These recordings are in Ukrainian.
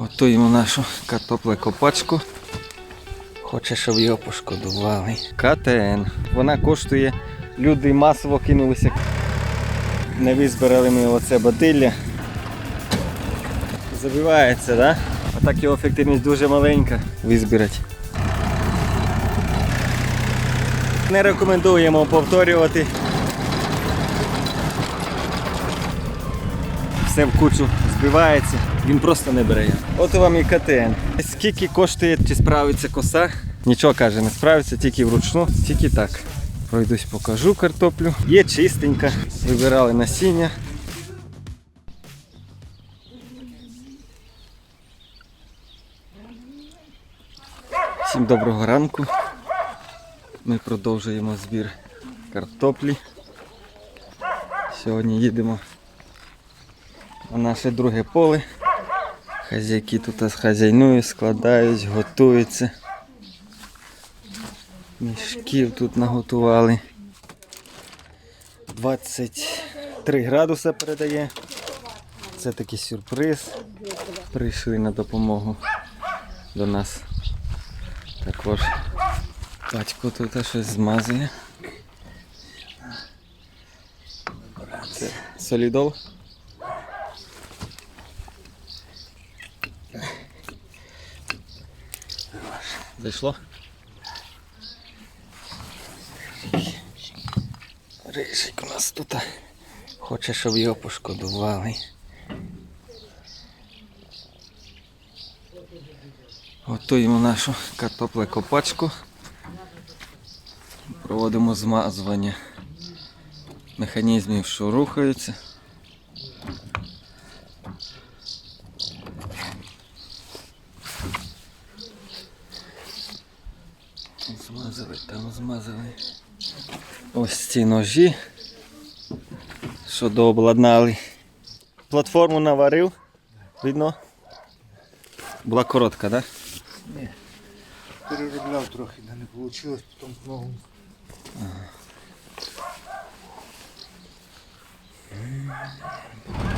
Готуємо нашу картоплекопачку. Хоче, щоб його пошкодували. КТН. Вона коштує. Люди масово кинулися. Не визбирали ми оце бадилля. Забивається, да? А так його ефективність дуже маленька. Визбирати. Не рекомендуємо повторювати. Все в кучу збивається, він просто не бере. От вам і КТН. Скільки коштує, чи справиться коса? Нічого каже, не справиться, тільки вручну, тільки так. Пройдусь, покажу картоплю. Є чистенька, вибирали насіння. Всім доброго ранку. Ми продовжуємо збір картоплі. Сьогодні їдемо на наше друге поле. Хазяйки тут хазяйнують, складають, готуються. Мішків тут наготували. 23 градуса передає. Це такий сюрприз. Прийшли на допомогу до нас. Також батько тут щось змазує. Це солідол. Зайшло? Рижик у нас тут хоче, щоб його пошкодували. Готуємо нашу картоплекопачку. Проводимо змазування механізмів, що рухаються. Змазали, там змазали. Ось ці ножі, що дообладнали. Платформу наварив, видно? Була коротка, так? Да? Переробляв трохи, да не вийшло, потім знову. А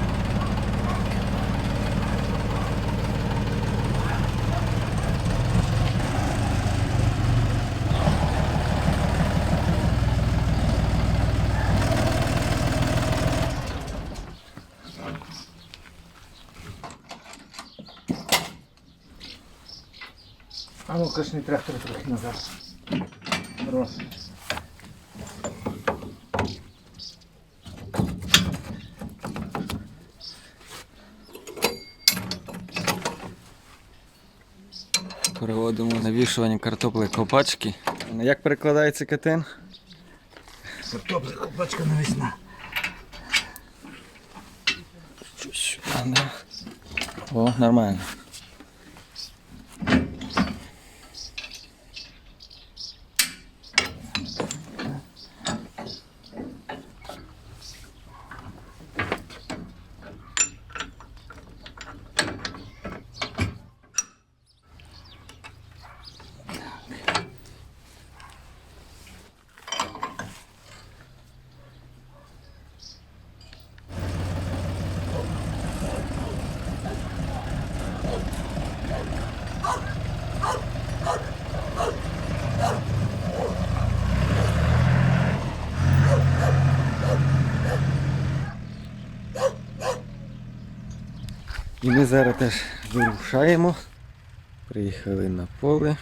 ну трактор трохи назад. Раз. Переводимо навішування картопли копачки. Як перекладається КТН? Картопля, копачка навесна. О, нормально. Ми зараз теж вирушаємо. Приїхали на поле.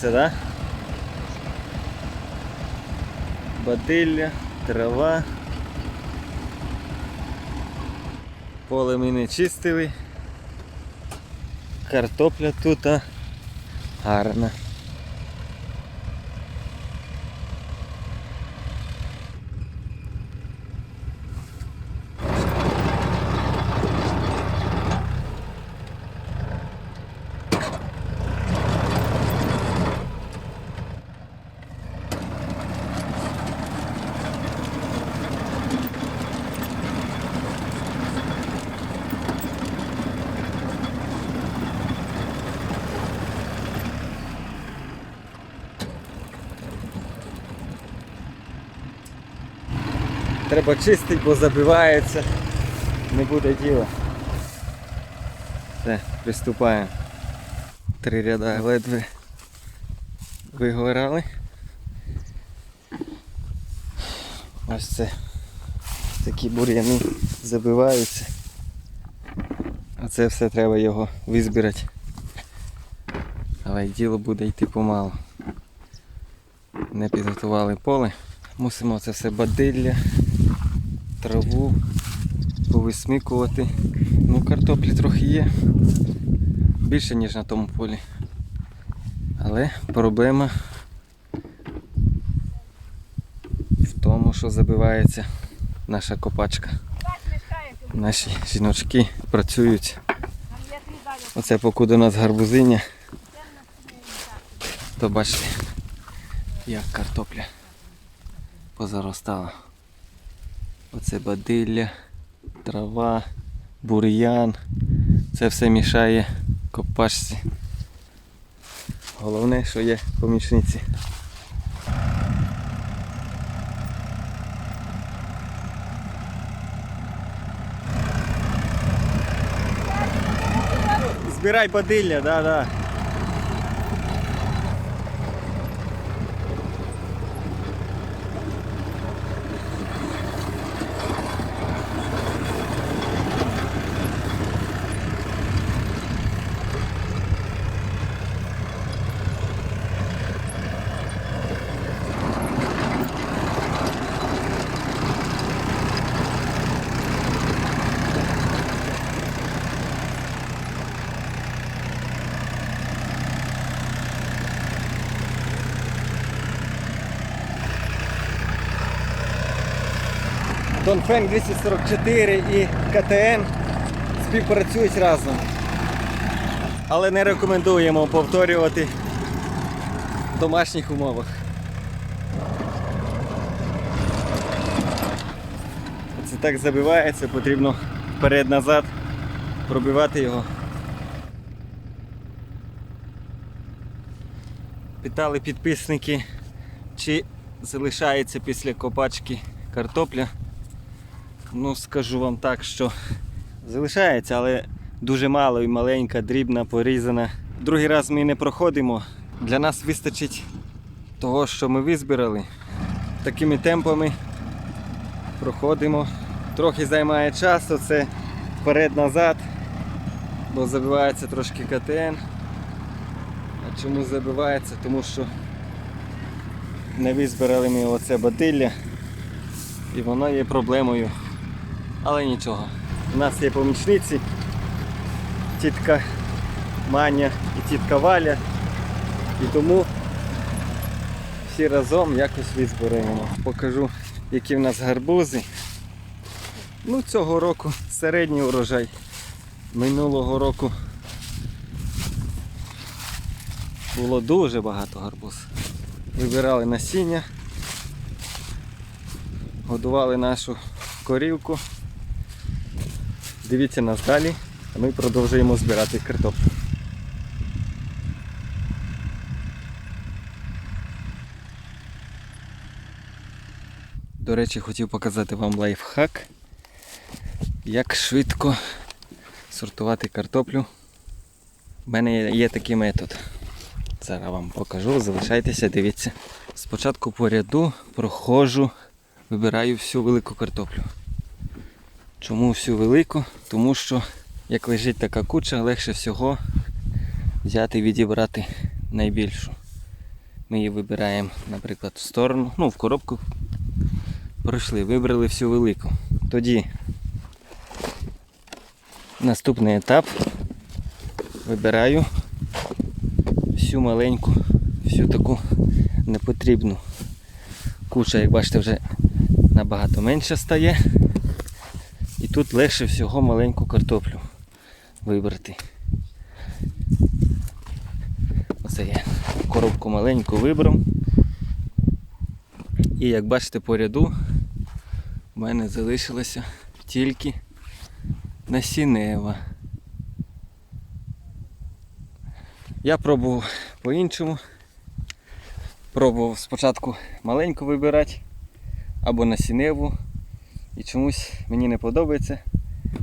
Забивається, да? Бадилля, трава. Поле ми не чистили. Картопля тут гарна. Треба чистити, бо забивається. Не буде діла. Все, приступаємо. Три ряда ледве вигорали. Ось це. Такі бур'яни забиваються. А це все треба його визбирати. Але діло буде йти помалу. Не підготували поле. Мусимо це все бадилля, траву повисмікувати. Ну, картоплі трохи є. Більше, ніж на тому полі. Але проблема в тому, що забивається наша копачка. Наші жіночки працюють. Оце покуди у нас гарбузиня, то бачите, як картопля позаростала. Оце бадилля, трава, бур'ян. Це все мішає копачці. Головне, що є помічниці. Збирай бадилля, да, да. Донфен 244 і КТН співпрацюють разом. Але не рекомендуємо повторювати в домашніх умовах. Це так забивається, потрібно вперед-назад пробивати його. Питали підписники, чи залишається після копачки картопля. Ну, скажу вам так, що залишається, але дуже мало і маленька, дрібна, порізана. Другий раз ми не проходимо. Для нас вистачить того, що ми визбирали. Такими темпами проходимо. Трохи займає час, оце вперед-назад, бо забивається трошки КТН. А чому забивається? Тому що не визбирали ми оце бадилля і воно є проблемою. Але нічого. У нас є помічниці, тітка Маня і тітка Валя. І тому всі разом якось визберемо. Покажу, які в нас гарбузи. Ну, цього року середній урожай. Минулого року було дуже багато гарбуз. Вибирали насіння, годували нашу корівку. Дивіться нас далі, а ми продовжуємо збирати картоплю. До речі, хотів показати вам лайфхак, як швидко сортувати картоплю. У мене є- такий метод. Зараз вам покажу, залишайтеся, дивіться. Спочатку по ряду проходжу, вибираю всю велику картоплю. Чому всю велику? Тому що як лежить така куча, легше всього взяти і відібрати найбільшу. Ми її вибираємо, наприклад, в сторону, ну в коробку пройшли, вибрали всю велику. Тоді наступний етап вибираю всю маленьку, всю таку непотрібну. Куча, як бачите, вже набагато менше стає. Тут легше всього маленьку картоплю вибрати. Оце я коробку маленьку вибрав. І як бачите по ряду в мене залишилося тільки насінева. Я пробував по-іншому. Пробував спочатку маленьку вибирати або насінневу, І чомусь мені не подобається.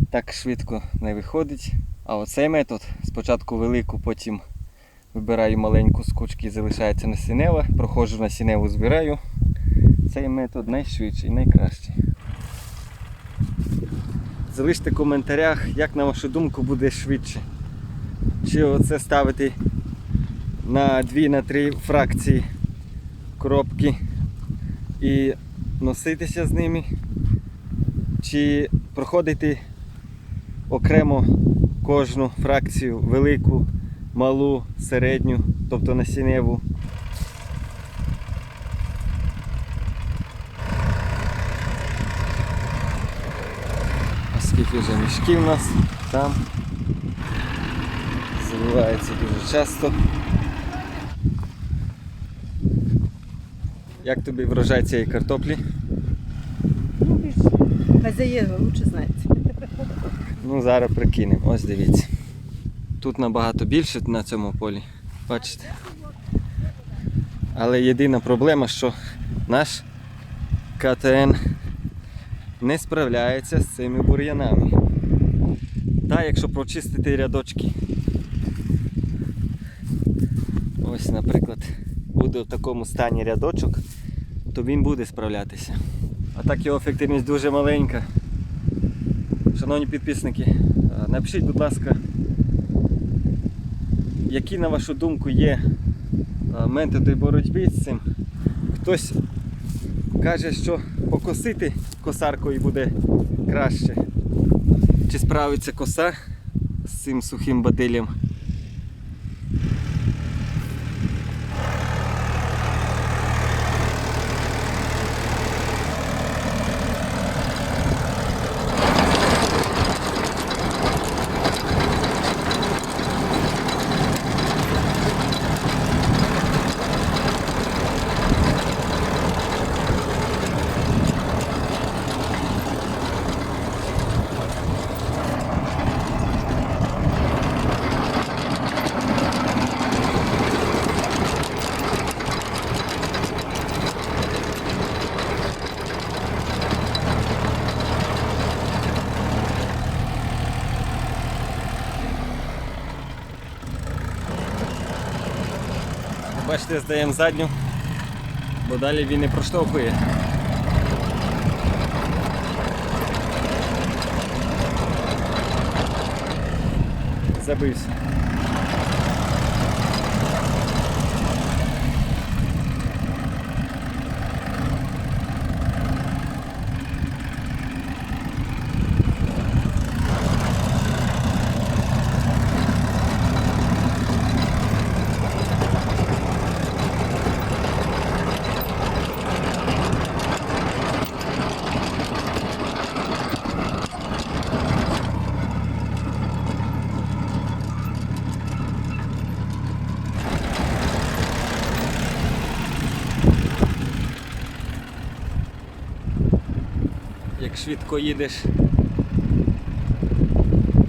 Так швидко не виходить. А оцей метод спочатку велику, потім вибираю маленьку з і залишається насінева, проходжу насінневу, збираю. Цей метод найшвидший, найкращий. Залиште в коментарях, як на вашу думку буде швидше. Чи оце ставити на 2 на 3 фракції коробки і носитися з ними, чи проходити окремо кожну фракцію велику, малу, середню, тобто насінневу. Скільки вже мішків у нас там заливається дуже часто. Як тобі врожай цієї картоплі? Хазяїн лучше знаєте. Ну, зараз прикинемо. Ось дивіться. Тут набагато більше на цьому полі. Бачите? Але єдина проблема, що наш КТН не справляється з цими бур'янами. Та якщо прочистити рядочки. Ось, наприклад, буде в такому стані рядочок, то він буде справлятися. Так його ефективність дуже маленька. Шановні підписники, е, напишіть, будь ласка, які, на вашу думку, є е, методи боротьби з цим. Хтось каже, що покосити косаркою буде краще. Чи справиться коса з цим сухим бадилем? Бачите, здаємо задню, бо далі він не проштовхує. Забився. Швидко їдеш,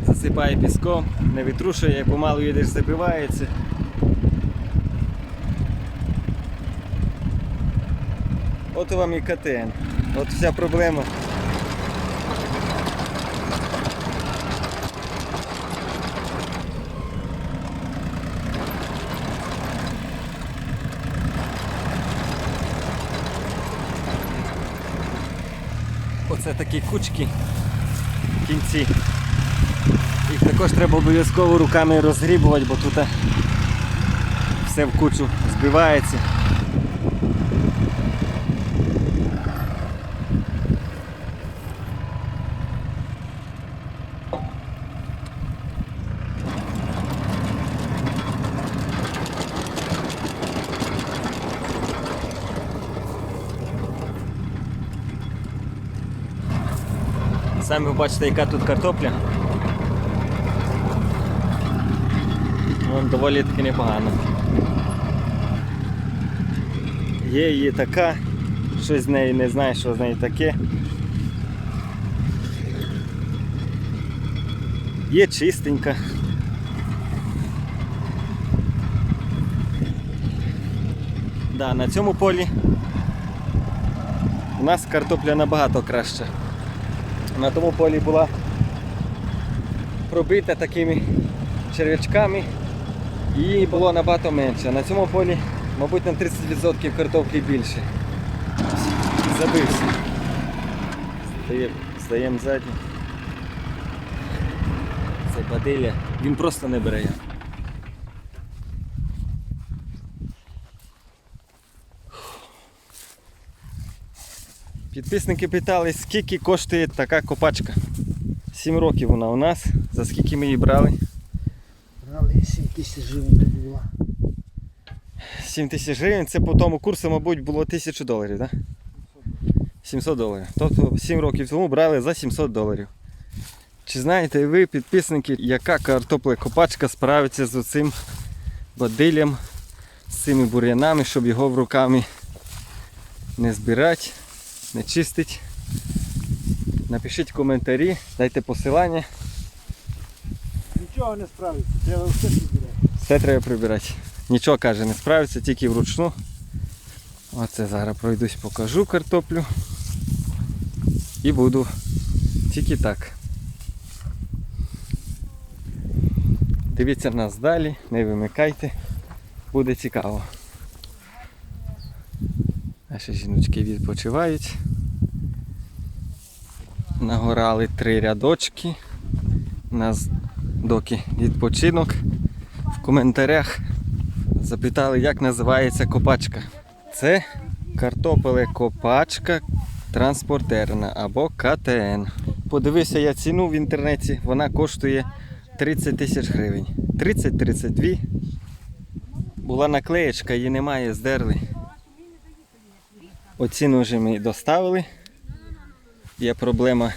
засипає піском, не витрушує, помалу їдеш, забивається. От вам і КТН. От вся проблема. Оце такі кучки в кінці. Їх також треба обов'язково руками розгрібувати, бо тут все в кучу збивається. Самі ви бачите, яка тут картопля. Вон доволі таки непогано. Є її така, щось з неї не знаю, що з нею таке. Є чистенька. Да, на цьому полі у нас картопля набагато краща. На тому полі була пробита такими черв'ячками і було набагато менше. На цьому полі, мабуть, на 30% картоплі більше. Забився. Стає, стаємо задні. Це бадиля, він просто не бере. Підписники питали, скільки коштує така копачка. 7 років вона у нас. За скільки ми її брали? Брали 7 тисяч гривень тоді була. 7 тисяч гривень, це по тому курсу, мабуть, було 1000 доларів, так? 700 доларів. Тобто 7 років тому брали за 700 доларів. Чи знаєте ви, підписники, яка картоплекопачка справиться з цим бадилям, з цими бур'янами, щоб його в руками не збирати, не чистити? Напишіть коментарі, дайте посилання. Нічого не справиться, треба все підбирати. Все треба прибирати. Нічого каже, не справиться, тільки вручну. Оце зараз пройдусь, покажу картоплю. І буду тільки так. Дивіться нас далі, не вимикайте, буде цікаво. Наші жіночки відпочивають. Нагорали три рядочки. У нас доки відпочинок в коментарях запитали, як називається копачка. Це картопеле-копачка транспортерна або КТН. Подивився я ціну в інтернеті, вона коштує 30 тисяч гривень. 30-32. Була наклеєчка, її немає, здерли. Оціну вже ми доставили. Є проблема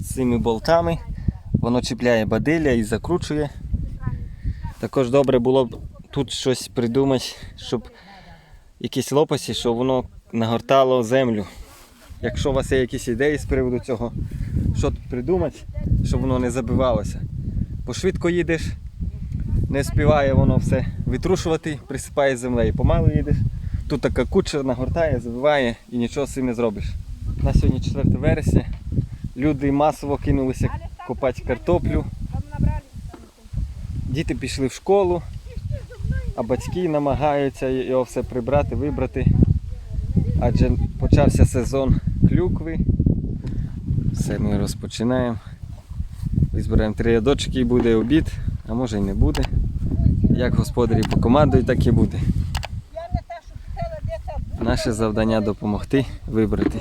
з цими болтами. Воно чіпляє бадилля і закручує. Також добре було б тут щось придумати, щоб якісь лопасті, щоб воно нагортало землю. Якщо у вас є якісь ідеї з приводу цього, що тут придумати, щоб воно не забивалося. Бо швидко їдеш, не співає воно все витрушувати, присипає землею. Помалу їдеш. Тут така куча нагортає, забиває і нічого з цим не зробиш. На сьогодні 4 вересня. Люди масово кинулися копати картоплю. Діти пішли в школу, а батьки намагаються його все прибрати, вибрати. Адже почався сезон клюкви. Все, ми розпочинаємо. Візберемо три рядочки і буде обід, а може й не буде. Як господарі покомандують, так і буде. Наше завдання допомогти вибрати.